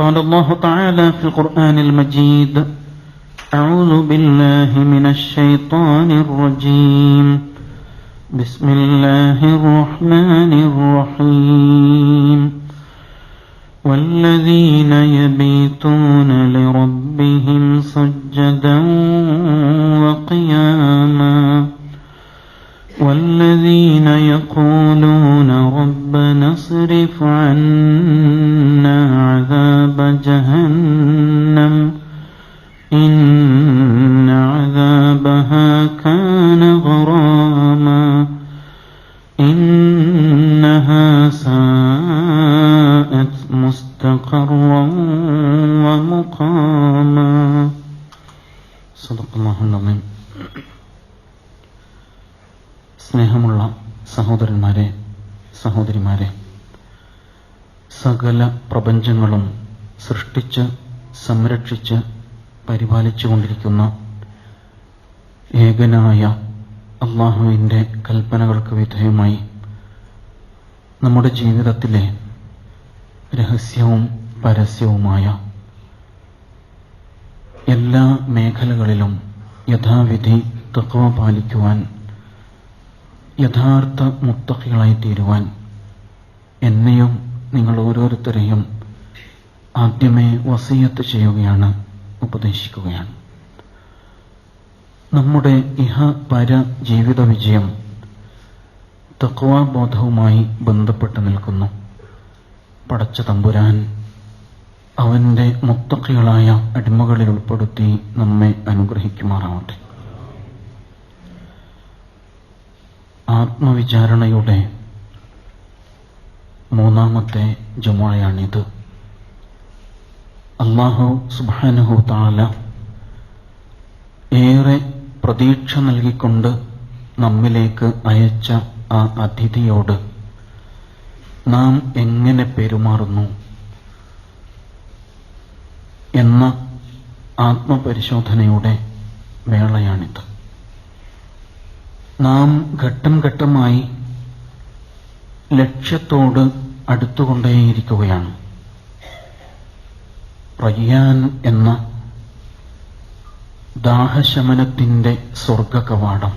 قال الله تعالى في القرآن المجيد أعوذ بالله من الشيطان الرجيم. بسم الله الرحمن الرحيم. والذين يبيتون لربهم سجدا وقياما والذين يقولون ربنا اصرف عنا عذاب جهنم إن عذابها كان غراما إنها ساءت مستقرا ومقاما صدق الله العظيم. സ്നേഹമുള്ള സഹോദരന്മാരെ സഹോദരിമാരെ സകല പ്രപഞ്ചങ്ങളും സൃഷ്ടിച്ച് സംരക്ഷിച്ച് പരിപാലിച്ചുകൊണ്ടിരിക്കുന്ന ഏകനായ അള്ളാഹുവിന്റെ കൽപ്പനകൾക്ക് വിധേയമായി നമ്മുടെ ജീവിതത്തിലെ രഹസ്യവും പരസ്യവുമായ എല്ലാ മേഖലകളിലും യഥാവിധി തത്വ പാലിക്കുവാൻ യഥാർത്ഥ മുത്തഖികളായി തീരുവാൻ എന്നെയും നിങ്ങൾ ഓരോരുത്തരെയും ആദ്യമേ വസീയത്ത് ചെയ്യുകയാണ് ഉപദേശിക്കുകയാണ്. നമ്മുടെ ഇഹ പര ജീവിത വിജയം തക്വാബോധവുമായി ബന്ധപ്പെട്ട് നിൽക്കുന്നു. പടച്ച തമ്പുരാൻ അവന്റെ മുത്തക്കികളായ അടിമകളിൽ ഉൾപ്പെടുത്തി നമ്മെ അനുഗ്രഹിക്കുമാറാവട്ടെ. ആത്മവിചാരണയുടെ മൂന്നാമത്തെ ജുമായാണിത് അള്ളാഹു സുബാനുഹു താല ഏറെ പ്രതീക്ഷ നൽകിക്കൊണ്ട് നമ്മിലേക്ക് അയച്ച ആ അതിഥിയോട് നാം എങ്ങനെ പെരുമാറുന്നു എന്ന ആത്മപരിശോധനയുടെ വേളയാണിത്. നാം ഘട്ടം ഘട്ടമായി ലക്ഷ്യത്തോട് അടുത്തുകൊണ്ടേയിരിക്കുകയാണ്. റയ്യാൻ എന്ന ദാഹശമനത്തിന്റെ സ്വർഗ കവാടം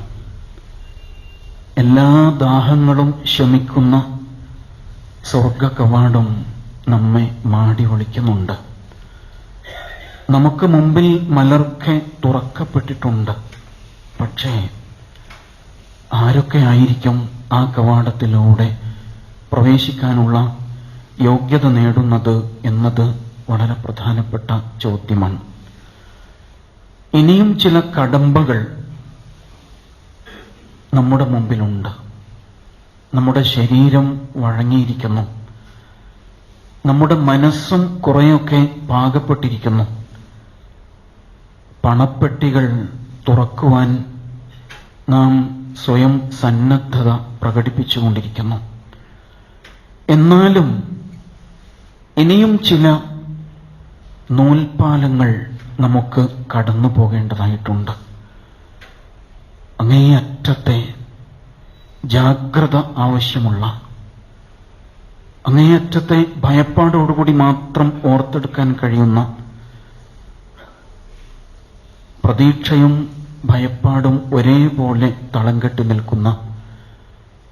എല്ലാ ദാഹങ്ങളും ശമിക്കുന്ന സ്വർഗ കവാടം നമ്മെ മാടി ഒളിക്കുന്നുണ്ട്. നമുക്ക് മുമ്പിൽ മലർക്കെ തുറക്കപ്പെട്ടിട്ടുണ്ട്. പക്ഷേ ആരൊക്കെ ആയിരിക്കും ആ കവാടത്തിലൂടെ പ്രവേശിക്കാനുള്ള യോഗ്യത നേടുന്നത് എന്നത് വളരെ പ്രധാനപ്പെട്ട ചോദ്യമാണ്. ഇനിയും ചില കടമ്പകൾ നമ്മുടെ മുമ്പിലുണ്ട്. നമ്മുടെ ശരീരം വഴങ്ങിയിരിക്കുന്നു. നമ്മുടെ മനസ്സും കുറെയൊക്കെ പാകപ്പെട്ടിരിക്കുന്നു. പണപ്പെട്ടികൾ തുറക്കുവാൻ നാം സ്വയം സന്നദ്ധത പ്രകടിപ്പിച്ചുകൊണ്ടിരിക്കുന്നു. എന്നാലും ഇനിയും ചില നൂൽപാലങ്ങൾ നമുക്ക് കടന്നു പോകേണ്ടതായിട്ടുണ്ട്. അങ്ങേയറ്റത്തെ ജാഗ്രത ആവശ്യമുള്ള അങ്ങേയറ്റത്തെ ഭയപ്പാടോടുകൂടി മാത്രം ഓർത്തെടുക്കാൻ കഴിയുന്ന പ്രതീക്ഷയും ഭയപ്പാടും ഒരേപോലെ തളം കെട്ടി നിൽക്കുന്ന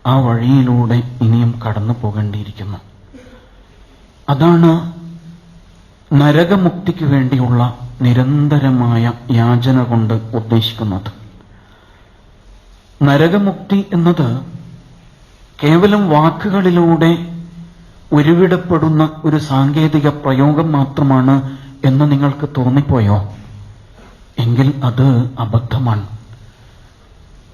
ആ വഴിയിലൂടെ ഇനിയും കടന്നു പോകേണ്ടിയിരിക്കുന്നു. അതാണ് നരകമുക്തിക്ക് വേണ്ടിയുള്ള നിരന്തരമായ യാചന കൊണ്ട് ഉദ്ദേശിക്കുന്നത്. നരകമുക്തി എന്നത് കേവലം വാക്കുകളിലൂടെ ഉരുവിടപ്പെടുന്ന ഒരു സാങ്കേതിക പ്രയോഗം മാത്രമാണ് എന്ന് നിങ്ങൾക്ക് തോന്നിപ്പോയോ? എങ്കിൽ അത് അബദ്ധമാണ്.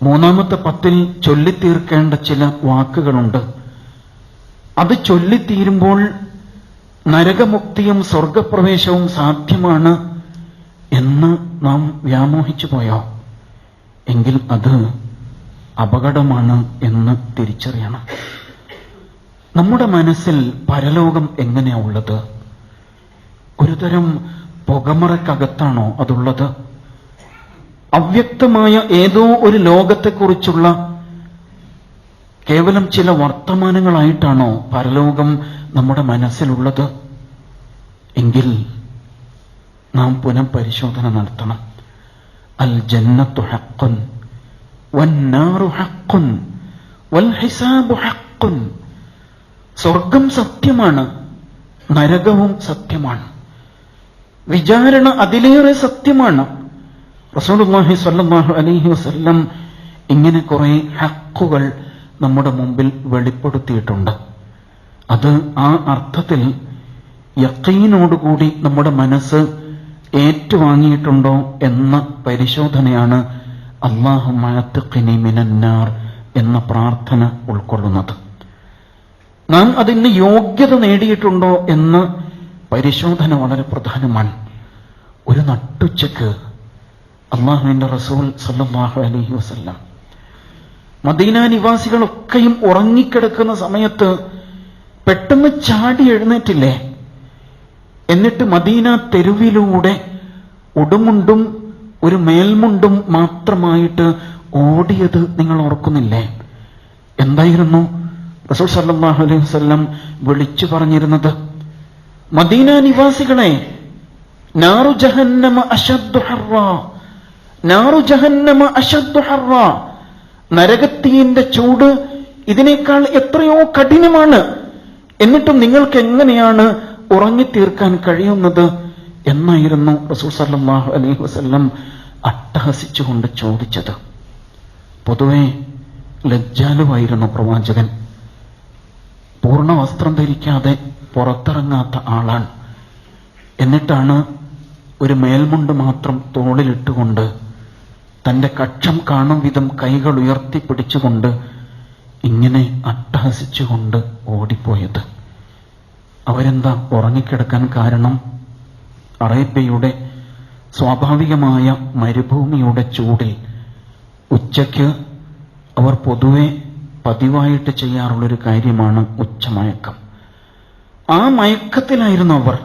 മൂന്നാമത്തെ പത്തിൽ ചൊല്ലിത്തീർക്കേണ്ട ചില വാക്കുകളുണ്ട്. അത് ചൊല്ലിത്തീരുമ്പോൾ നരകമുക്തിയും സ്വർഗപ്രവേശവും സാധ്യമാണ് എന്ന് നാം വ്യാമോഹിച്ചു പോയോ? എങ്കിൽ അത് അപകടമാണ് എന്ന് തിരിച്ചറിയണം. നമ്മുടെ മനസ്സിൽ പരലോകം എങ്ങനെയാ ഉള്ളത്? ഒരുതരം പുകമറക്കകത്താണോ അതുള്ളത്? അവ്യക്തമായ ഏതോ ഒരു ലോകത്തെക്കുറിച്ചുള്ള കേവലം ചില വർത്തമാനങ്ങളായിട്ടാണോ പരലോകം നമ്മുടെ മനസ്സിലുള്ളത്? എങ്കിൽ നാം പുനഃപരിശോധന നടത്തണം. അൽ ജന്നത്തു ഹക്കുൻ വന്നാറു ഹക്കുൻ വൽ ഹിസാബു ഹക്കുൻ സ്വർഗം സത്യമാണ് നരകവും സത്യമാണ്. വിചാരണ അതിലേറെ സത്യമാണ്. റസൂലുള്ളാഹി സ്വല്ലല്ലാഹു അലൈഹി വസല്ലം ഇങ്ങനെ കുറെ ഹക്കുകൾ നമ്മുടെ മുമ്പിൽ വെളിപ്പെടുത്തിയിട്ടുണ്ട്. അത് ആ അർത്ഥത്തിൽ യക്കീനോടുകൂടി നമ്മുടെ മനസ്സ് ഏറ്റുവാങ്ങിയിട്ടുണ്ടോ എന്ന പരിശോധനയാണ് അള്ളാഹു മഴത്തുക്കിനി മിനന്നാർ എന്ന പ്രാർത്ഥന ഉൾക്കൊള്ളുന്നത്. നാം അതിന് യോഗ്യത നേടിയിട്ടുണ്ടോ എന്ന പരിശോധന വളരെ പ്രധാനമാണ്. ഒരു നട്ടുച്ചക്ക് അള്ളാഹുവിന്റെ റസൂൽ സല്ലാഹു അലഹി വസല്ലം. മദീന നിവാസികളൊക്കെയും ഉറങ്ങിക്കിടക്കുന്ന സമയത്ത് പെട്ടെന്ന് ചാടി എഴുന്നേറ്റില്ലേ? എന്നിട്ട് മദീന തെരുവിലൂടെ ഉടുമുണ്ടും ഒരു മേൽമുണ്ടും മാത്രമായിട്ട് ഓടിയത് നിങ്ങൾ ഓർക്കുന്നില്ലേ? എന്തായിരുന്നു? റസൂൽ സല്ലാഹു അലൈഹി വസല്ലം വിളിച്ചു പറഞ്ഞിരുന്നത് മദീന നിവാസികളെ നാറു ജഹന്നമ അശദ്ദു നാറു ജഹന്നമ അശദ്ദു ഹറ. നരകത്തീന്റെ ചൂട് ഇതിനേക്കാൾ എത്രയോ കഠിനമാണ്. എന്നിട്ടും നിങ്ങൾക്ക് എങ്ങനെയാണ് ഉറങ്ങിത്തീർക്കാൻ കഴിയുന്നത്? എന്നായിരുന്നു റസൂൽ സല്ലാഹു അലൈഹി വസ്ല്ലം അട്ടഹസിച്ചുകൊണ്ട് ചോദിച്ചത്. പൊതുവെ ലജ്ജാലുവായിരുന്നു പ്രവാചകൻ. പൂർണ വസ്ത്രം ധരിക്കാതെ പുറത്തിറങ്ങാത്ത ആളാണ്. എന്നിട്ടാണ് ഒരു മേൽമുണ്ട് മാത്രം തോളിലിട്ടുകൊണ്ട് തന്റെ കക്ഷം കാണും വിധം കൈകൾ ഉയർത്തിപ്പിടിച്ചുകൊണ്ട് ഇങ്ങനെ അട്ടഹസിച്ചുകൊണ്ട് ഓടിപ്പോയത്. അവരെന്താ ഉറങ്ങിക്കിടക്കാൻ കാരണം? അറേബ്യയുടെ സ്വാഭാവികമായ മരുഭൂമിയുടെ ചൂടിൽ ഉച്ചയ്ക്ക് അവർ പൊതുവെ പതിവായിട്ട് ചെയ്യാറുള്ളൊരു കാര്യമാണ് ഉച്ചമയക്കം. ആ മയക്കത്തിലായിരുന്നു അവർ.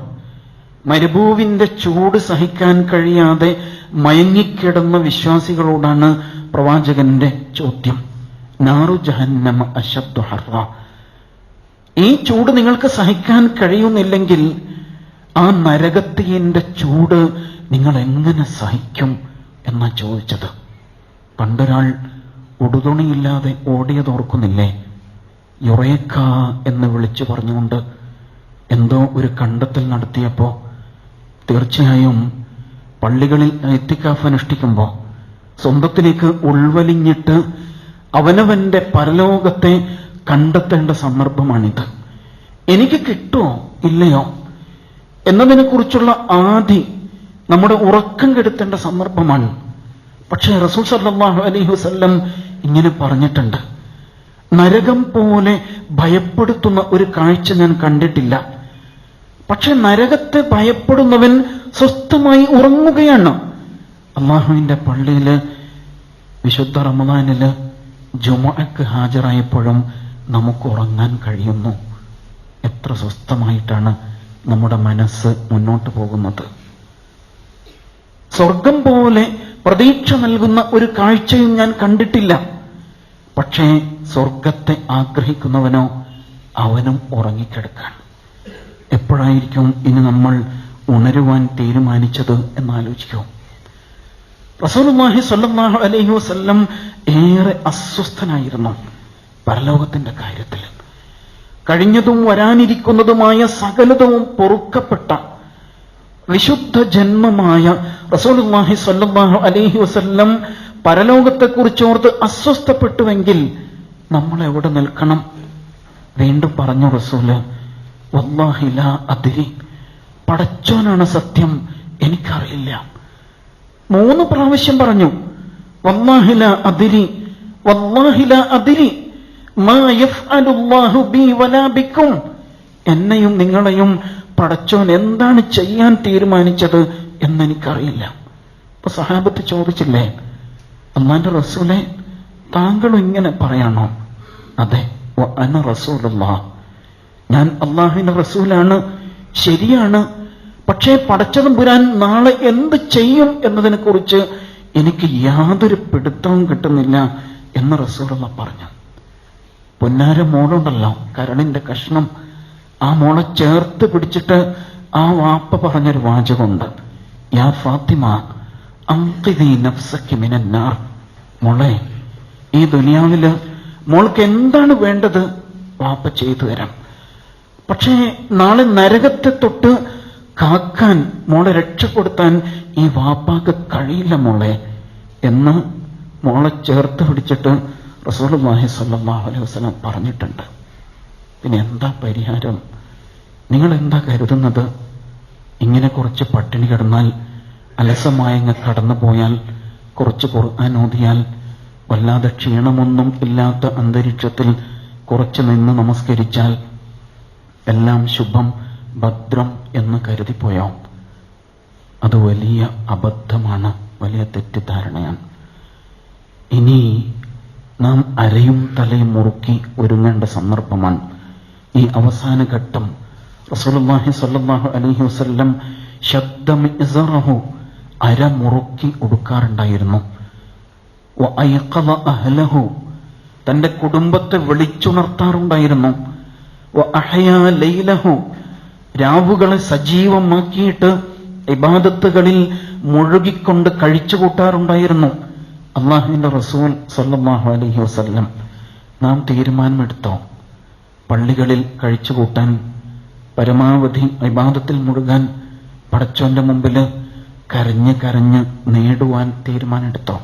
മരുഭൂവിന്റെ ചൂട് സഹിക്കാൻ കഴിയാതെ മയങ്ങിക്കിടന്ന വിശ്വാസികളോടാണ് പ്രവാചകന്റെ ചോദ്യം. നാറു ജഹന്നമ അശബ്ദു ഹർറ. ഈ ചൂട് നിങ്ങൾക്ക് സഹിക്കാൻ കഴിയുന്നില്ലെങ്കിൽ ആ നരകത്തിന്റെ ചൂട് നിങ്ങൾ എങ്ങനെ സഹിക്കും എന്നാ ചോദിച്ചത്. പണ്ടൊരാൾ ഉടുതുണിയില്ലാതെ ഓടിയതോർക്കുന്നില്ലേ യുറേക്ക എന്ന് വിളിച്ചു പറഞ്ഞുകൊണ്ട് എന്തോ ഒരു കണ്ടെത്തൽ നടത്തിയപ്പോ തീർച്ചയായും പള്ളികളിൽ എത്തിക്കാഫ് അനുഷ്ഠിക്കുമ്പോൾ സ്വന്തത്തിലേക്ക് ഉൾവലിഞ്ഞിട്ട് അവനവന്റെ പരലോകത്തെ കണ്ടെത്തേണ്ട സന്ദർഭമാണിത്. എനിക്ക് കിട്ടുമോ ഇല്ലയോ? എന്നതിനെക്കുറിച്ചുള്ള ആദി നമ്മുടെ ഉറക്കം കെടുത്തേണ്ട സന്ദർഭമാണ്. പക്ഷേ റസൂൽ സല്ലല്ലാഹു അലൈഹി വസ്ല്ലം ഇങ്ങനെ പറഞ്ഞിട്ടുണ്ട്. നരകം പോലെ ഭയപ്പെടുത്തുന്ന ഒരു കാഴ്ച ഞാൻ കണ്ടിട്ടില്ല. പക്ഷെ നരകത്തെ ഭയപ്പെടുന്നവൻ സ്വസ്ഥമായി ഉറങ്ങുകയാണ്. അള്ളാഹുവിന്റെ പള്ളിയിൽ വിശുദ്ധ റമദാനിൽ ജുമക്ക് ഹാജരായപ്പോഴും നമുക്ക് ഉറങ്ങാൻ കഴിയുന്നു. എത്ര സ്വസ്ഥമായിട്ടാണ് നമ്മുടെ മനസ്സ് മുന്നോട്ട് പോകുന്നത്. സ്വർഗം പോലെ പ്രതീക്ഷ നൽകുന്ന ഒരു കാഴ്ചയും ഞാൻ കണ്ടിട്ടില്ല. പക്ഷേ സ്വർഗത്തെ ആഗ്രഹിക്കുന്നവനോ അവനും ഉറങ്ങിക്കിടക്കാൻ. എപ്പോഴായിരിക്കും ഇനി നമ്മൾ ഉണരുവാൻ തീരുമാനിച്ചത് എന്നാലോചിക്കൂ. റസൂലുമാഹി സ്വല്ലല്ലാഹു അലൈഹി വസ്ല്ലം ഏറെ അസ്വസ്ഥനായിരുന്നു പരലോകത്തിന്റെ കാര്യത്തിൽ. കഴിഞ്ഞതും വരാനിരിക്കുന്നതുമായ സകലതും പൊറുക്കപ്പെട്ട വിശുദ്ധ ജന്മമായ റസൂലുള്ളാഹി സ്വല്ലല്ലാഹു അലൈഹി വസല്ലം പരലോകത്തെക്കുറിച്ചോർത്ത് അസ്വസ്ഥപ്പെട്ടുവെങ്കിൽ നമ്മൾ എവിടെ നിൽക്കണം? വീണ്ടും പറഞ്ഞു റസൂൽ വല്ലാഹില അതിരി പടച്ചോനാണ് സത്യം. എനിക്കറിയില്ല. മൂന്ന് പ്രാവശ്യം പറഞ്ഞു വല്ലാഹില അതിരി വല്ലാഹില അതിരി എന്നെയും നിങ്ങളെയും പടച്ചോൻ എന്താണ് ചെയ്യാൻ തീരുമാനിച്ചത് എന്നെനിക്കറിയില്ല. അപ്പൊ സഹാബത്ത് ചോദിച്ചില്ലേ അമ്മാന്റെ റസൂലെ താങ്കളും ഇങ്ങനെ പറയണോ? അതെ. അന റസൂലുള്ള. ഞാൻ അള്ളാഹുവിന്റെ റസൂലാണ്. ശരിയാണ്. പക്ഷേ പടച്ചതും പുരാൻ നാളെ എന്ത് ചെയ്യും എന്നതിനെ കുറിച്ച് എനിക്ക് യാതൊരു പിടുത്തവും കിട്ടുന്നില്ല എന്ന് റസൂറുള്ള പറഞ്ഞു. പൊന്നാര മോളുണ്ടല്ലോ കരളിന്റെ കഷ്ണം. ആ മോളെ ചേർത്ത് പിടിച്ചിട്ട് ആ വാപ്പ പറഞ്ഞൊരു വാചകമുണ്ട്. യാ ഫാത്തിമ അങ്കിതി മോളെ ഈ ദുനിയാവിൽ മോൾക്ക് എന്താണ് വേണ്ടത്? വാപ്പ ചെയ്തു തരാം. പക്ഷേ നാളെ നരകത്തെ തൊട്ട് കാക്കാൻ മോളെ രക്ഷപ്പെടുത്താൻ ഈ വാപ്പാക്ക് കഴിയില്ല മോളെ എന്ന് മോളെ ചേർത്ത് പിടിച്ചിട്ട് റസൂലുള്ളാഹി സ്വല്ലല്ലാഹു അലൈഹി വസ്ലം പറഞ്ഞിട്ടുണ്ട്. പിന്നെ എന്താ പരിഹാരം? നിങ്ങൾ എന്താ കരുതുന്നത്? ഇങ്ങനെ കുറച്ച് പട്ടിണി കിടന്നാൽ അലസമായങ്ങ് കടന്നു പോയാൽ കുറച്ച് ഖുർആൻ ഓതിയാൽ വല്ലാതെ ക്ഷീണമൊന്നും ഇല്ലാത്ത അന്തരീക്ഷത്തിൽ കുറച്ച് നിന്ന് നമസ്കരിച്ചാൽ എല്ലാം ശുഭം ഭദ്രം എന്ന് കരുതിപ്പോയോ അത് വലിയ അബദ്ധമാണ് വലിയ തെറ്റിദ്ധാരണയാണ്. ഇനി നാം അരയും തലയും മുറുക്കി ഒരുങ്ങേണ്ട സന്ദർഭമാണ്. ഈ അവസാന ഘട്ടം റസൂലുള്ളാഹി സ്വല്ലല്ലാഹു അലൈഹി വസല്ലം ശബ്ദം ഇസറഹു അര മുറുക്കി ഉടുക്കാറുണ്ടായിരുന്നു. അഹ്ലഹു തന്റെ കുടുംബത്തെ വിളിച്ചുണർത്താറുണ്ടായിരുന്നു. ലൈലഹു രാവുകളെ സജീവമാക്കിയിട്ട് ഇബാദത്തുകളിൽ മുഴുകിക്കൊണ്ട് കഴിച്ചു കൂട്ടാറുണ്ടായിരുന്നു അള്ളാഹുവിന്റെ റസൂൽ സല്ലാഹു അലഹി വസ്ല്ലം. നാം തീരുമാനമെടുത്തോ? പള്ളികളിൽ കഴിച്ചു കൂട്ടാൻ പരമാവധി വിവാദത്തിൽ മുഴുകാൻ പടച്ചോന്റെ മുമ്പിൽ കരഞ്ഞ് കരഞ്ഞ് നേടുവാൻ തീരുമാനമെടുത്തോ?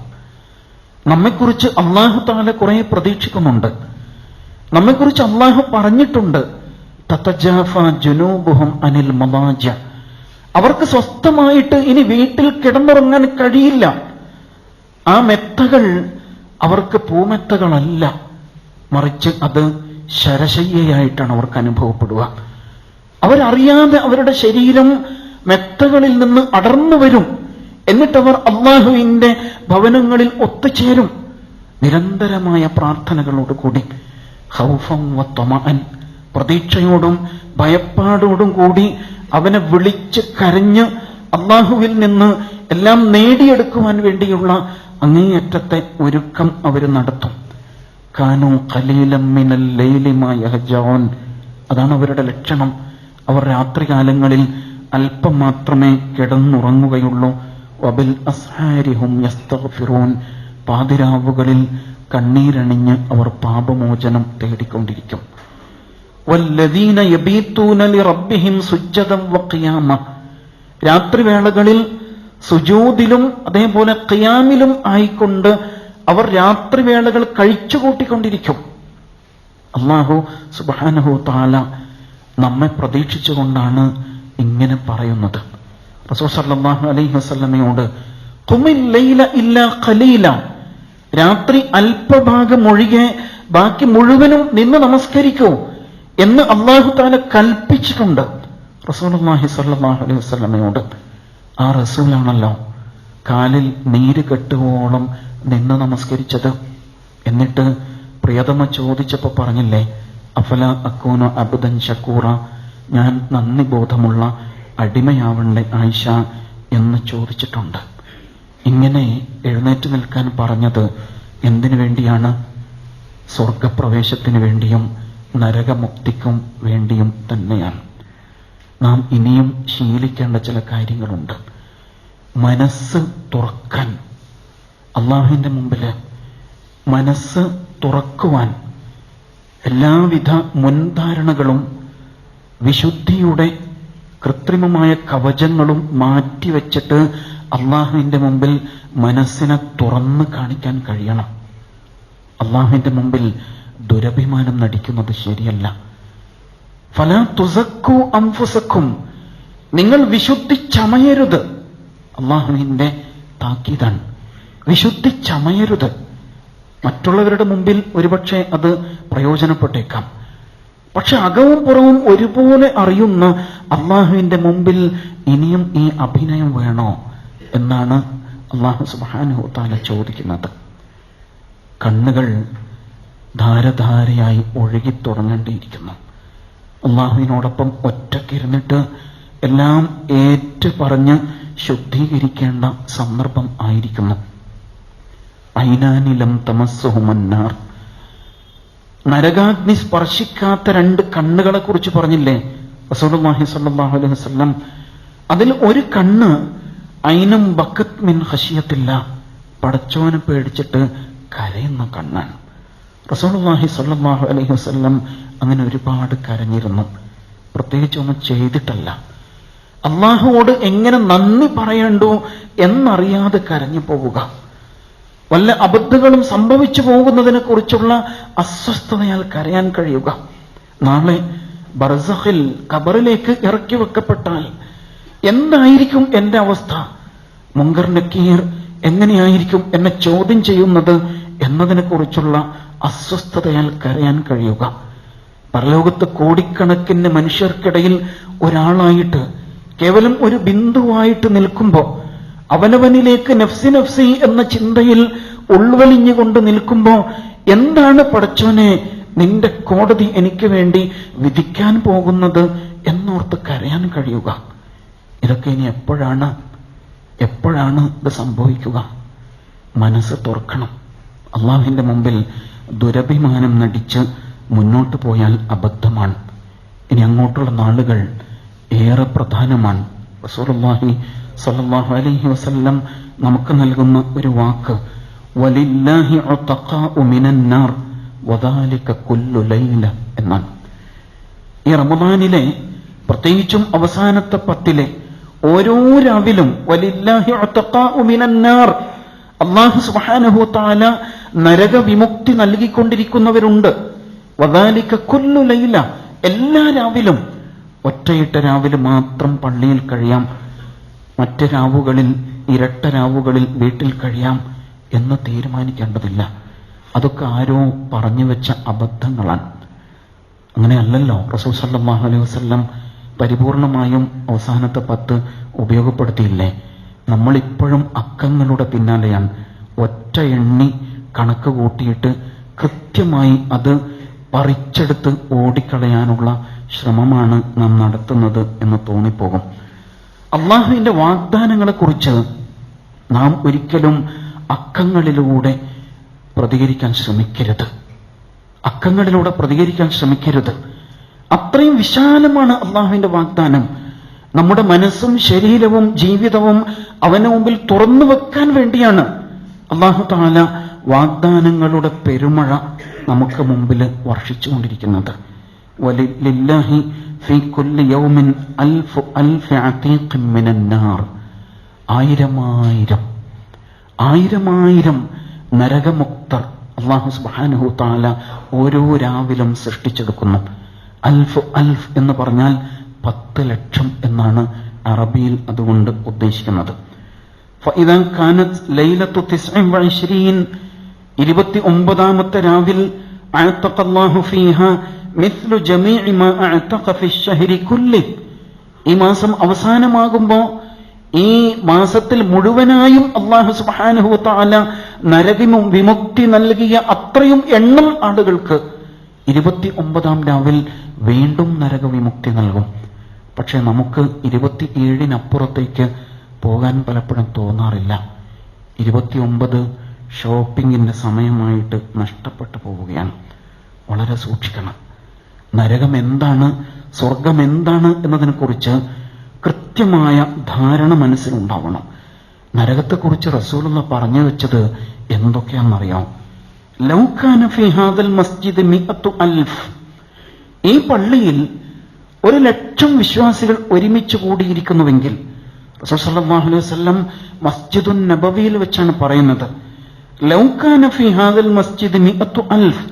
നമ്മെക്കുറിച്ച് അള്ളാഹു താല കുറെ പ്രതീക്ഷിക്കുന്നുണ്ട്. നമ്മെക്കുറിച്ച് അള്ളാഹു പറഞ്ഞിട്ടുണ്ട്. അനിൽ മലാജ. അവർക്ക് സ്വസ്ഥമായിട്ട് ഇനി വീട്ടിൽ കിടന്നുറങ്ങാൻ കഴിയില്ല. ആ മെത്തകൾ അവർക്ക് പൂമെത്തകളല്ല. മറിച്ച് അത് ശരശയ്യയായിട്ടാണ് അവർക്ക് അനുഭവപ്പെടുക. അവരറിയാതെ അവരുടെ ശരീരം മെത്തകളിൽ നിന്ന് അടർന്നു വരും. എന്നിട്ടവർ അള്ളാഹുവിന്റെ ഭവനങ്ങളിൽ ഒത്തുചേരും. നിരന്തരമായ പ്രാർത്ഥനകളോടുകൂടി. ഹൗഫം വത്തമഅൻ പ്രതീക്ഷയോടും ഭയപ്പാടോടും കൂടി അവനെ വിളിച്ച് കരഞ്ഞ് അള്ളാഹുവിൽ നിന്ന് എല്ലാം നേടിയെടുക്കുവാൻ വേണ്ടിയുള്ള അങ്ങേയറ്റത്തെ ഒരുക്കം അവർ നടത്തും. കാനു കലീലം അതാണ് അവരുടെ ലക്ഷണം. അവർ രാത്രികാലങ്ങളിൽ അല്പം മാത്രമേ കിടന്നുറങ്ങുകയുള്ളൂ. വബിൽ അസ്ഹാരിഹും പാതിരാവുകളിൽ കണ്ണീരണിഞ്ഞ് അവർ പാപമോചനം തേടിക്കൊണ്ടിരിക്കും. വല്ലദീന യബീത്തൂനലി റബ്ബിഹിം സുജ്ജതം വക്കിയാമ രാത്രിവേളകളിൽ സുജൂദിലും അതേപോലെ ഖിയാമിലും ആയിക്കൊണ്ട് അവർ രാത്രിവേളകൾ കഴിച്ചുകൂട്ടിക്കൊണ്ടിരിക്കും. അള്ളാഹു സുബാനഹു താല നമ്മെ പ്രതീക്ഷിച്ചുകൊണ്ടാണ് ഇങ്ങനെ പറയുന്നത്. റസൂൽ സല്ലല്ലാഹു അലൈഹി വസ്ലമയോട് ഖുമിൽ ലൈല ഇല്ല ഖലീല. രാത്രി അല്പഭാഗം ഒഴികെ ബാക്കി മുഴുവനും നിന്ന് നമസ്കരിക്കൂ. എന്ന് അള്ളാഹു താല കൽപ്പിച്ചിട്ടുണ്ട്. റസൂലുള്ളാഹി സല്ലാഹു അലൈഹി വസ്ലമയോട് ആ റസൂലാണല്ലോ കാലിൽ നീര് കെട്ടുവോളം നിന്ന് നമസ്കരിച്ചത്. എന്നിട്ട് പ്രിയതമ ചോദിച്ചപ്പോ പറഞ്ഞില്ലേ അഫല അക്കൂന അബുദൻ ഷക്കൂറ ഞാൻ നന്ദി ബോധമുള്ള അടിമയാവണ്ടേ ആയിഷ എന്ന് ചോദിച്ചിട്ടുണ്ട്. ഇങ്ങനെ എഴുന്നേറ്റ് നിൽക്കാൻ പറഞ്ഞത് എന്തിനു വേണ്ടിയാണ്? സ്വർഗപ്രവേശത്തിന് വേണ്ടിയും നരകമുക്തിക്കും വേണ്ടിയും തന്നെയാണ്. നാം ഇനിയും ശീലിക്കേണ്ട ചില കാര്യങ്ങളുണ്ട്. മനസ്സ് തുറക്കാൻ. അള്ളാഹുവിന്റെ മുമ്പിൽ മനസ്സ് തുറക്കുവാൻ എല്ലാവിധ മുൻധാരണകളും വിശുദ്ധിയുടെ കൃത്രിമമായ കവചങ്ങളും മാറ്റിവെച്ചിട്ട് അള്ളാഹുവിന്റെ മുമ്പിൽ മനസ്സിനെ തുറന്ന് കാണിക്കാൻ കഴിയണം. അള്ളാഹുവിന്റെ മുമ്പിൽ ദുരഭിമാനം നടിക്കുന്നത് ശരിയല്ല. ഫല തുസക്കു അംഫുസക്കും നിങ്ങൾ വിശുദ്ധി ചമയരുത് അള്ളാഹുവിന്റെ താക്കീതാണ്. വിശുദ്ധി ചമയരുത് മറ്റുള്ളവരുടെ മുമ്പിൽ ഒരുപക്ഷെ അത് പ്രയോജനപ്പെട്ടേക്കാം. പക്ഷെ അകവും പുറവും ഒരുപോലെ അറിയുന്ന അള്ളാഹുവിന്റെ മുമ്പിൽ ഇനിയും ഈ അഭിനയം വേണോ എന്നാണ് അള്ളാഹു സുബാനുഹൂത്താല താല ചോദിക്കുന്നത്. കണ്ണുകൾ ധാരധാരയായി ഒഴുകി തുടങ്ങേണ്ടിയിരിക്കുന്നു. അള്ളാഹുവിനോടൊപ്പം ഒറ്റക്കിരുന്നിട്ട് എല്ലാം ഏറ്റു പറഞ്ഞ് ശുദ്ധീകരിക്കേണ്ട സന്ദർഭം ആയിരിക്കുന്നു. ഐനാനിലം തമസ്സുഹുമന്നാർ നരകാഗ്നി സ്പർശിക്കാത്ത രണ്ട് കണ്ണുകളെ കുറിച്ച് പറഞ്ഞില്ലേ? റസൂലുള്ളാഹി സ്വല്ലല്ലാഹു അലൈഹി വസല്ലം. അതിൽ ഒരു കണ്ണ് ഐനം ബക്കത്ത് മിൻ ഹഷിയത്തില്ല പടച്ചോനെ പേടിച്ചിട്ട് കരയുന്ന കണ്ണാണ്. റസൂലുള്ളാഹി സല്ലാഹു അലൈഹി വസ്ല്ലം അങ്ങനെ ഒരുപാട് കരഞ്ഞിരുന്നു. പ്രത്യേകിച്ച് ഒന്നും ചെയ്തിട്ടല്ല. അള്ളാഹുവോട് എങ്ങനെ നന്ദി പറയണ്ടോ എന്നറിയാതെ കരഞ്ഞു പോവുക. വല്ല അബദ്ധങ്ങളും സംഭവിച്ചു പോകുന്നതിനെ കുറിച്ചുള്ള അസ്വസ്ഥതയാൽ കരയാൻ കഴിയുക. നാളെ ബർസഹിൽ ഖബറിലേക്ക് ഇറക്കി വെക്കപ്പെട്ടാൽ എന്തായിരിക്കും എന്റെ അവസ്ഥ? മുങ്കർ നക്കീർ എങ്ങനെയായിരിക്കും എന്നെ ചോദ്യം ചെയ്യുന്നത് എന്നതിനെ കുറിച്ചുള്ള അസ്വസ്ഥതയാൽ കരയാൻ കഴിയുക. പരലോകത്ത് കോടിക്കണക്കിന് മനുഷ്യർക്കിടയിൽ ഒരാളായിട്ട് കേവലം ഒരു ബിന്ദുവായിട്ട് നിൽക്കുമ്പോൾ അവനവനിലേക്ക് നഫ്സി നഫ്സി എന്ന ചിന്തയിൽ ഉൾവലിഞ്ഞുകൊണ്ട് നിൽക്കുമ്പോ എന്താണ് പടച്ചോനെ നിന്റെ കോടതി എനിക്ക് വേണ്ടി വിധിക്കാൻ പോകുന്നത് എന്നോർത്ത് കരയാൻ കഴിയുക. ഇതൊക്കെ ഇനി എപ്പോഴാണ്? എപ്പോഴാണ് ഇത് സംഭവിക്കുക? മനസ്സ് തുറക്കണം. അള്ളാഹുവിന്റെ മുമ്പിൽ ദുരഭിമാനം നടിച്ച് മുന്നോട്ട് പോയാൽ അബദ്ധമാണ്. ഇനി അങ്ങോട്ടുള്ള നാളുകൾ ഏറെ പ്രധാനമാണ്. റസൂലുള്ളാഹി സ്വല്ലല്ലാഹു അലൈഹി വസല്ലം നമുക്ക് നൽകുന്ന ഒരു വാക്ക് വലില്ലാഹി ഉതഖാഉ മിനൻ നാർ വദാലിക കുല്ലു ലൈല എന്നാണ്. ഈ റമദാനിലെ പ്രത്യേകിച്ചും അവസാനത്തെ പത്തിലെ ഓരോ രാവിലും വലില്ലാഹി ഉതഖാഉ മിനൻ നാർ അള്ളാഹു സുബ്ഹാനഹു തആല നരക വിമുക്തി നൽകിക്കൊണ്ടിരിക്കുന്നവരുണ്ട് വതാലിക്ക ലൈല എല്ലാ രാവിലും ഒറ്റയിട്ട രാവിലെ മാത്രം പള്ളിയിൽ കഴിയാം. മറ്റ് രാവുകളിൽ ഇരട്ട രാവുകളിൽ വീട്ടിൽ കഴിയാം എന്ന് തീരുമാനിക്കേണ്ടതില്ല. അതൊക്കെ ആരോ പറഞ്ഞു വെച്ച അബദ്ധങ്ങളാണ്. അങ്ങനെയല്ലല്ലോ റസൂൽ സല്ലല്ലാഹു അലൈഹി വസല്ലം പരിപൂർണമായും അവസാനത്തെ പത്ത് ഉപയോഗപ്പെടുത്തിയില്ലേ? നമ്മളിപ്പോഴും അക്കങ്ങളുടെ പിന്നാലെയാണ്. ഒറ്റ എണ്ണി കണക്ക് കൂട്ടിയിട്ട് കൃത്യമായി അത് പറിച്ചെടുത്ത് ഓടിക്കളയാനുള്ള ശ്രമമാണ് നാം നടത്തുന്നത് എന്ന് തോന്നിപ്പോകും. അള്ളാഹുവിന്റെ വാഗ്ദാനങ്ങളെക്കുറിച്ച് നാം ഒരിക്കലും അക്കങ്ങളിലൂടെ പ്രതികരിക്കാൻ ശ്രമിക്കരുത്. അക്കങ്ങളിലൂടെ പ്രതികരിക്കാൻ ശ്രമിക്കരുത്. അത്രയും വിശാലമാണ് അള്ളാഹുവിന്റെ വാഗ്ദാനം. നമ്മുടെ മനസ്സും ശരീരവും ജീവിതവും അവന് മുമ്പിൽ തുറന്നു വെക്കാൻ വേണ്ടിയാണ് അള്ളാഹു താല വാഗ്ദാനങ്ങളുടെ പെരുമഴ നമുക്ക് മുമ്പിൽ വർഷിച്ചുകൊണ്ടിരിക്കുന്നത്. കുല്ലി ആയിരമായിരം ആയിരമായിരം നരകമുക്തർ അള്ളാഹു സുബാനുഹു താല ഓരോ രാവിലും സൃഷ്ടിച്ചെടുക്കുന്നു. അൽഫ് അൽഫ് എന്ന് പറഞ്ഞാൽ പത്ത് ലക്ഷം എന്നാണ് അറബിയിൽ അതുകൊണ്ട് ഉദ്ദേശിക്കുന്നത്. ഫൈദ കാനത് ലൈലത്തു തിസ്ഇൻ വഇശ്രീൻ ഇരുപത്തി ഒമ്പതാമത്തെ രാവിൽ ഈ മാസം അവസാനമാകുമ്പോ ഈ മാസത്തിൽ മുഴുവനായും അള്ളാഹു സുബാനുഹുത്താല നരവിമു വിമുക്തി നൽകിയ അത്രയും എണ്ണം ആളുകൾക്ക് ഇരുപത്തി ഒമ്പതാം രാവിൽ വീണ്ടും നരകവിമുക്തി നൽകും. പക്ഷെ നമുക്ക് ഇരുപത്തി ഏഴിനപ്പുറത്തേക്ക് പോകാൻ പലപ്പോഴും തോന്നാറില്ല. ഇരുപത്തി ഒമ്പത് ഷോപ്പിങ്ങിന്റെ സമയമായിട്ട് നഷ്ടപ്പെട്ടു പോവുകയാണ്. വളരെ സൂക്ഷിക്കണം. നരകം എന്താണ് സ്വർഗം എന്താണ് എന്നതിനെക്കുറിച്ച് കൃത്യമായ ധാരണ മനസ്സിലുണ്ടാവണം. നരകത്തെക്കുറിച്ച് റസൂലുള്ള പറഞ്ഞു വെച്ചത് എന്തൊക്കെയാണെന്നറിയാം. ലൗഖാന ഫി ഹാദൽ മസ്ജിദ് മിഅത്തു അൽഫ്. ഈ പള്ളിയിൽ ഒരു ലക്ഷം വിശ്വാസികൾ ഒരുമിച്ച് കൂടിയിരിക്കുന്നുവെങ്കിൽ റസൂൽ സല്ലല്ലാഹു അലൈഹി വസല്ലം മസ്ജിദുൻ നബവിയിൽ വെച്ചാണ് പറയുന്നത്. ഹാദൽ മിഅത്തു അൽഫ്.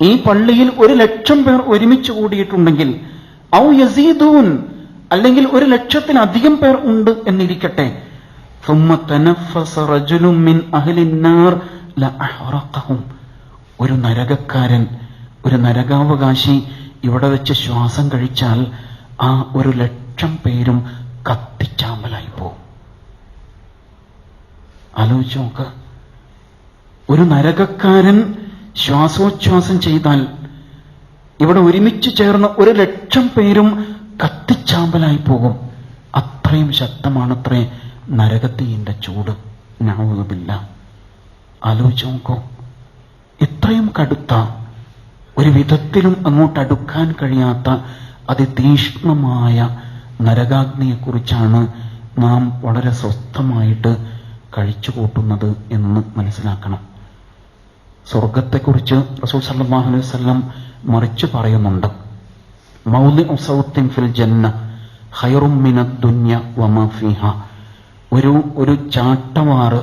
ഈ പള്ളിയിൽ ഒരു ലക്ഷം പേർ ഒരുമിച്ച് കൂടിയിട്ടുണ്ടെങ്കിൽ ഔ യസീദൂൻ അല്ലെങ്കിൽ ഒരു ലക്ഷത്തിലധികം പേർ ഉണ്ട് എന്നിരിക്കട്ടെ. ഒരു നരകക്കാരൻ ഒരു നരകാവകാശി ഇവിടെ വെച്ച് ശ്വാസം കഴിച്ചാൽ ആ ഒരു ലക്ഷം പേരും കത്തിച്ചാമ്പലായി പോകും ആലോചിച്ച് നോക്കുക ഒരു നരകക്കാരൻ ശ്വാസോച്ഛ്വാസം ചെയ്താൽ ഇവിടെ ഒരുമിച്ച് ചേർന്ന ഒരു ലക്ഷം പേരും കത്തിച്ചാമ്പലായി പോകും. അത്രയും ശക്തമാണത്രേ നരകത്തീന്റെ ചൂട്. ഞാവുകയില്ല ആലോചിച്ച് നോക്കൂ. ഇത്രയും കടുത്ത ഒരു വിധത്തിലും അങ്ങോട്ട് അടുക്കാൻ കഴിയാത്ത അതിതീഷ്ണമായ നരകാഗ്നിയെക്കുറിച്ചാണ് നാം വളരെ സ്വസ്ഥമായിട്ട് കഴിച്ചു കൂട്ടുന്നത് എന്ന് മനസ്സിലാക്കണം. സ്വർഗത്തെക്കുറിച്ച് റസൂൽ സല്ലാഹു അലൈഹി വസല്ലം മറിച്ച് പറയുന്നുണ്ട്. മൗലി സൗത്തിൻ ഫിൽ ജന്ന ഹൈറും മിന ദുന്യ വമാ ഫീഹ. ഒരു ഒരു ചാട്ടവാറ്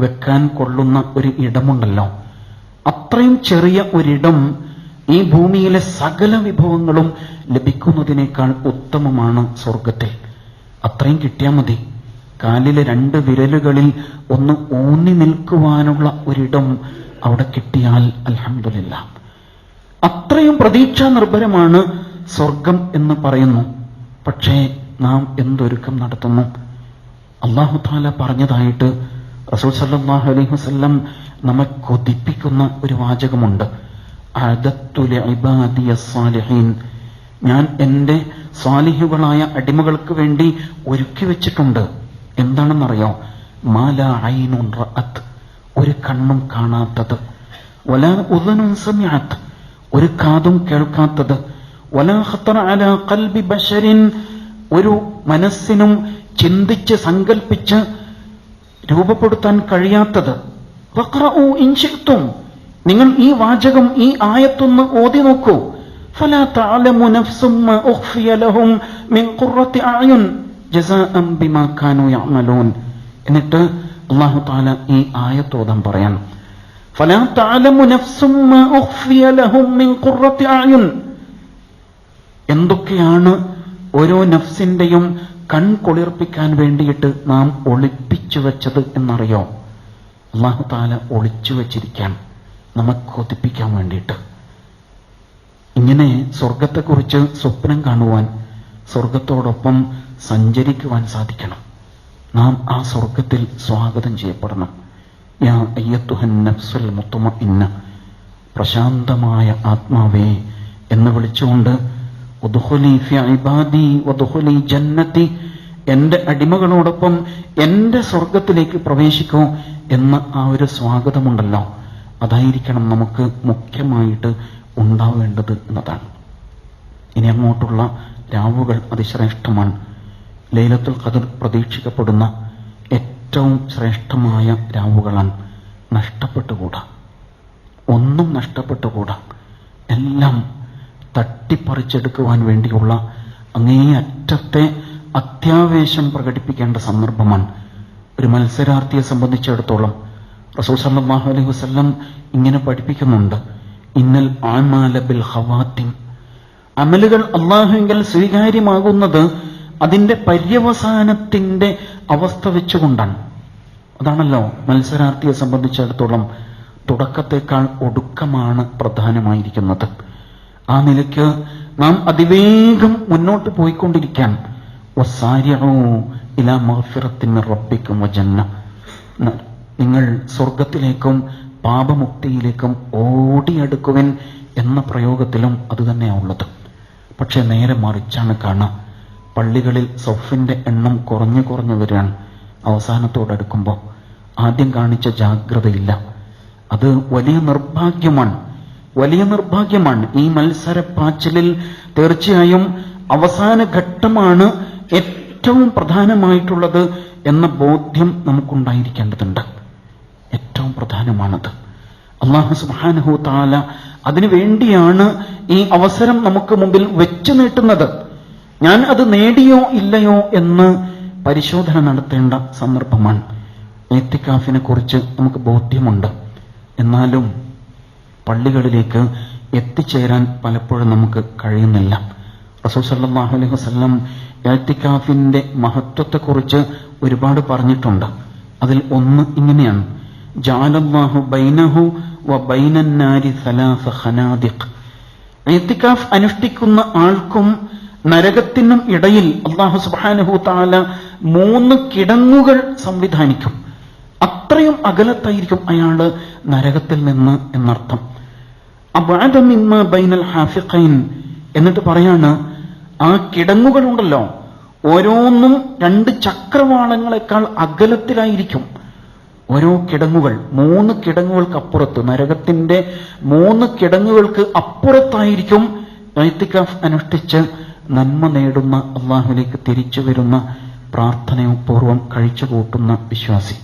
വെക്കാൻ കൊള്ളുന്ന ഒരു ഇടമുണ്ടല്ലോ. അത്രയും ചെറിയ ഒരിടം ഈ ഭൂമിയിലെ സകല വിഭവങ്ങളും ലഭിക്കുന്നതിനേക്കാൾ ഉത്തമമാണ് സ്വർഗത്തിൽ അത്രയും കിട്ടിയാൽ മതി. കാലിലെ രണ്ട് വിരലുകളിൽ ഒന്ന് ഊന്നി നിൽക്കുവാനുള്ള ഒരിടം അവിടെ കിട്ടിയാൽ അലഹമില്ല അത്രയും പ്രതീക്ഷാ നിർഭരമാണ് സ്വർഗം എന്ന് പറയുന്നു. പക്ഷേ നാം എന്തൊരുക്കം നടത്തുന്നു? അള്ളാഹു താല പറഞ്ഞതായിട്ട് റസൂൽ സല്ലാഹു അലൈഹി വസ്ല്ലം നമ്മെ കൊതിപ്പിക്കുന്ന ഒരു വാചകമുണ്ട്. ഞാൻ എന്റെ സ്വാലിഹുകളായ അടിമകൾക്ക് വേണ്ടി ഒരുക്കി വെച്ചിട്ടുണ്ട്. എന്താണെന്നറിയോ? മാല ഐനുൻ റഅത്ത്. ഒരു കണ്ണും കാണാത്തത്. വലാ ഉദനും സമയത്ത് ഒരു കാതും കേൾക്കാത്തത്. കൽബി ബഷരിൻ ഒരു മനസ്സിനും ചിന്തിച്ച് സങ്കൽപ്പിച്ച് രൂപപ്പെടുത്താൻ കഴിയാത്തത്. ഇൻഷിത്തും നിങ്ങൾ ഈ വാചകം ഈ ആയത്തൊന്ന് ഓതി നോക്കൂ. എന്നിട്ട് അള്ളാഹു താല ഈ ആയത്തോതം പറയാൻ എന്തൊക്കെയാണ് ഓരോ നഫ്സിന്റെയും കൺകുളിർപ്പിക്കാൻ വേണ്ടിയിട്ട് നാം ഒളിപ്പിച്ചു വെച്ചത് എന്നറിയോ? അള്ളാഹു താല ഒളിച്ചു വെച്ചിരിക്കാൻ നമുക്ക് കൊതിപ്പിക്കാൻ വേണ്ടിയിട്ട്. ഇങ്ങനെ സ്വർഗത്തെക്കുറിച്ച് സ്വപ്നം കാണുവാൻ സ്വർഗത്തോടൊപ്പം സഞ്ചരിക്കുവാൻ സാധിക്കണം. നാം ആ സ്വർഗത്തിൽ സ്വാഗതം ചെയ്യപ്പെടണം. യാ മുത്തുമ ഇന്ന പ്രശാന്തമായ ആത്മാവേ എന്ന് വിളിച്ചുകൊണ്ട് ഉദ്ഖുലി ഫി ഇബാദി വദ്ഖുലി ജന്നതി എന്റെ അടിമകളോടൊപ്പം എന്റെ സ്വർഗത്തിലേക്ക് പ്രവേശിക്കൂ എന്ന ആ ഒരു സ്വാഗതമുണ്ടല്ലോ. അതായിരിക്കണം നമുക്ക് മുഖ്യമായിട്ട് ഉണ്ടാവേണ്ടത് എന്നതാണ്. ഇനി അങ്ങോട്ടുള്ള രാവുകൾ അതിശ്രേഷ്ഠമാണ്. ലൈലത്തുൽ ഖദർ പ്രതീക്ഷിക്കപ്പെടുന്ന ഏറ്റവും ശ്രേഷ്ഠമായ രാവുകളാണ് നഷ്ടപ്പെട്ടുകൂടാ. ഒന്നും നഷ്ടപ്പെട്ടുകൂടാ. എല്ലാം തട്ടിപ്പറിച്ചെടുക്കുവാൻ വേണ്ടിയുള്ള അങ്ങേ അറ്റത്തെ അത്യാവേശം പ്രകടിപ്പിക്കേണ്ട സന്ദർഭമാണ് ഒരു മത്സരാർത്ഥിയെ സംബന്ധിച്ചിടത്തോളം. റസൂൽ സല്ലാഹു അലൈഹി വസല്ലം ഇങ്ങനെ പഠിപ്പിക്കുന്നുണ്ട്. ഇന്നൽ ആമാല ബിൽ ഖവാത്തിം. അമലുകൾ അള്ളാഹുവിൽ സ്വീകാര്യമാകുന്നത് അതിന്റെ പര്യവസാനത്തിന്റെ അവസ്ഥ വെച്ചുകൊണ്ടാണ്. അതാണല്ലോ മത്സരാർത്ഥിയെ സംബന്ധിച്ചിടത്തോളം തുടക്കത്തേക്കാൾ ഒടുക്കമാണ് പ്രധാനമായിരിക്കുന്നത്. ആ നിലയ്ക്ക് നാം അതിവേഗം മുന്നോട്ട് പോയിക്കൊണ്ടിരിക്കാൻ ഇലാ മഹഫിറത്തിന് റബ്ബിക്കും വജന്ന. നിങ്ങൾ സ്വർഗത്തിലേക്കും പാപമുക്തിയിലേക്കും ഓടിയെടുക്കുവിൻ എന്ന പ്രയോഗത്തിലും അതുതന്നെയാണ് ഉള്ളത്. പക്ഷെ നേരെ മറിച്ചാണ് കാണുക പള്ളികളിൽ സൊഫിന്റെ എണ്ണം കുറഞ്ഞു കുറഞ്ഞു വരികയാണ് അവസാനത്തോടടുക്കുമ്പോൾ ആദ്യം കാണിച്ച ജാഗ്രതയില്ല. അത് വലിയ നിർഭാഗ്യമാണ്. വലിയ നിർഭാഗ്യമാണ്. ഈ മത്സരപ്പാച്ചിലിൽ തീർച്ചയായും അവസാന ഘട്ടമാണ് ഏറ്റവും പ്രധാനമായിട്ടുള്ളത് എന്ന ബോധ്യം നമുക്കുണ്ടായിരിക്കേണ്ടതുണ്ട്. ഏറ്റവും പ്രധാനമാണത്. അള്ളാഹു സുബാനഹു താല അതിനു വേണ്ടിയാണ് ഈ അവസരം നമുക്ക് മുമ്പിൽ വെച്ചു നീട്ടുന്നത്. ഞാൻ അത് നേടിയോ ഇല്ലയോ എന്ന് പരിശോധന നടത്തേണ്ട സന്ദർഭമാണ്. ഏത്തിക്കാഫിനെ കുറിച്ച് നമുക്ക് ബോധ്യമുണ്ട്. എന്നാലും പള്ളികളിലേക്ക് എത്തിച്ചേരാൻ പലപ്പോഴും നമുക്ക് കഴിയുന്നില്ല. റസൂൽ സല്ലാഹു അലൈഹി വസല്ലം ഏത്തിക്കാഫിന്റെ മഹത്വത്തെക്കുറിച്ച് ഒരുപാട് പറഞ്ഞിട്ടുണ്ട്. അതിൽ ഒന്ന് ഇങ്ങനെയാണ്. ജാലല്ലാഹു ബൈനഹു വ ബൈനന്നാരി സലാസ ഖനാദിഖ്. ഏത്തിക്കാഫ് അനുഷ്ഠിക്കുന്ന ആൾക്കും നരകത്തിനും ഇടയിൽ അള്ളാഹു സുബ്ഹാനഹു താല മൂന്ന് കിടങ്ങുകൾ സംവിധാനിക്കും. അത്രയും അകലത്തായിരിക്കും അയാൾ നരകത്തിൽ നിന്ന് എന്നർത്ഥം. അബഅദ മിമ്മ ബൈനൽ ഹാഫിഖൈൻ എന്നിട്ട് പറയാണ് ആ കിടങ്ങുകളുണ്ടല്ലോ ഓരോന്നും രണ്ട് ചക്രവാളങ്ങളെക്കാൾ അകലത്തിലായിരിക്കും. ഓരോ കിടങ്ങുകൾ മൂന്ന് കിടങ്ങുകൾക്ക് അപ്പുറത്ത് നരകത്തിന്റെ മൂന്ന് കിടങ്ങുകൾക്ക് അപ്പുറത്തായിരിക്കും അനുഷ്ഠിച്ച് നന്മ നേടുന്ന അള്ളാഹുലേക്ക് തിരിച്ചു വരുന്ന പ്രാർത്ഥനയും പൂർവം കഴിച്ചു കൂട്ടുന്ന വിശ്വാസി.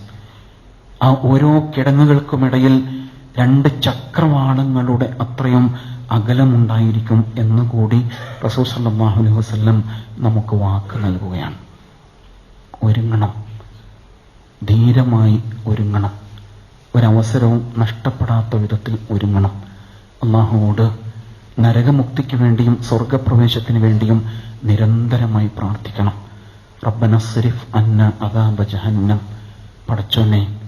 ആ ഓരോ കിടങ്ങുകൾക്കുമിടയിൽ രണ്ട് ചക്രവാളങ്ങളുടെ അത്രയും അകലമുണ്ടായിരിക്കും എന്നുകൂടി റസൂ സല്ലാഹു അലൈഹി വസല്ലം നമുക്ക് വാക്ക് നൽകുകയാണ്. ഒരുങ്ങണം. ധീരമായി ഒരുങ്ങണം. ഒരവസരവും നഷ്ടപ്പെടാത്ത വിധത്തിൽ ഒരുങ്ങണം. അള്ളാഹുവോട് നരകമുക്തിക്ക് വേണ്ടിയും സ്വർഗപ്രവേശത്തിന് വേണ്ടിയും നിരന്തരമായി പ്രാർത്ഥിക്കണം. റബ്ബന സരിഫ് അന്ന അദാബ ജഹന്നം. പടച്ചോനെ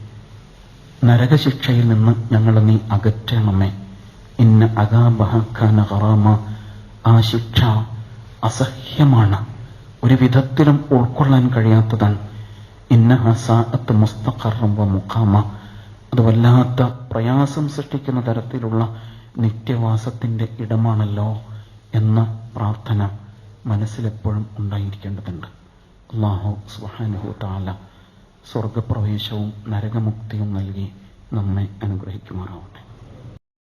നരകശിക്ഷയിൽ നിന്ന് ഞങ്ങൾ നീ അകറ്റണമേ. ഇന്ന അഗാബഹക്കാന ഹറാമ ആ ശിക്ഷ അസഹ്യമാണ്. ഒരു വിധത്തിലും ഉൾക്കൊള്ളാൻ കഴിയാത്തതാണ്. ഇന്ന ഹസാഅത്ത് മുസ്തഖറും മുഖാമ. അത് വല്ലാത്ത പ്രയാസം സൃഷ്ടിക്കുന്ന തരത്തിലുള്ള നിത്യവാസത്തിന്റെ ഇടമാണല്ലോ എന്ന പ്രാർത്ഥന മനസ്സിലെപ്പോഴും ഉണ്ടായിരിക്കേണ്ടതുണ്ട്. അള്ളാഹു സുബ്ഹാനഹു തആല സ്വർഗപ്രവേശവും നരകമുക്തിയും നൽകി നമ്മെ അനുഗ്രഹിക്കുമാറാവട്ടെ.